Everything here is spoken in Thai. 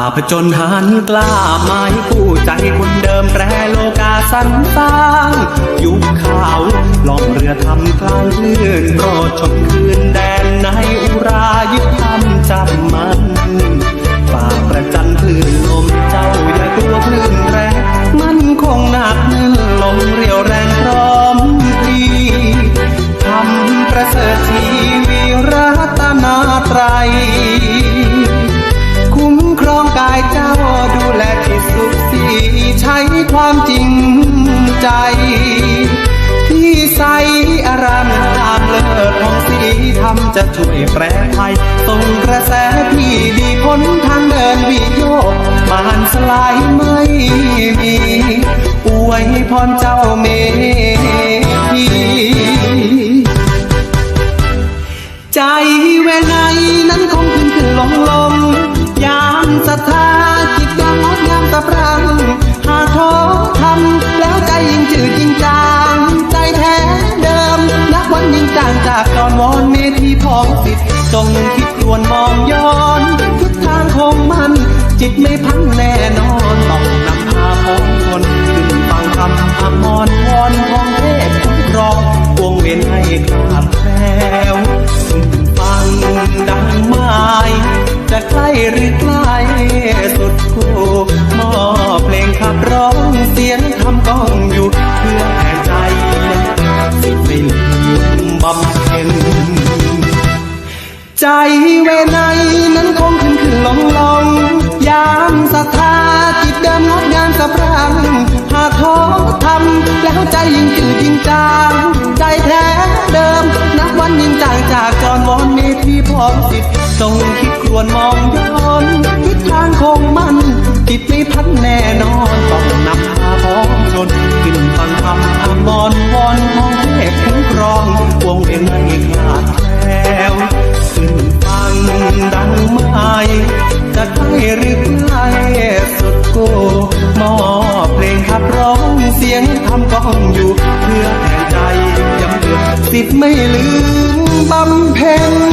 าผจญหันกล้าไม้คู่ใจคนเดิมแปรโลกาสันตางยุคข่าวล่องเรือทำกลางคลื่นโปรดชมคืนแดน จะช่วยแปรไทยส่งกระแสที่ดีพ้นทางเดินวิโยกมานสลายไม่มีอวยพรเจ้าเมธีใจ หรือไกลสุดคู่มอบเพลงขับร้องเสียงทำก้องอยู่เพื่อแห่ใจสิไม่ลืมบำเพ็ญใจเวไนนั้นคงขึ้นขึ้นลงลงยามศรัทธาจิตเดิมงดงามสะพรั่งหากท้อทำแล้วใจยิ่งจืดยิ่งจางใจแท้เดิม วันยิ่งจางจากจรวอนเมธีพร้อมจิตจงคิดครวนมองย้อนทิศทางคงมันจิตไม่พันแน่นอนต้องนำพาพ้องชนขึ้นฟังคำอมรวอนของเทพคุ้มครองวงเวียนให้คลาดแคล้วขึ้นฟังดังไม้จะใกล้หรือไกลสุดโกมอบเพลงขับร้องเสียงทำกองอยู่ ไม่ลืมบำเพ็ญ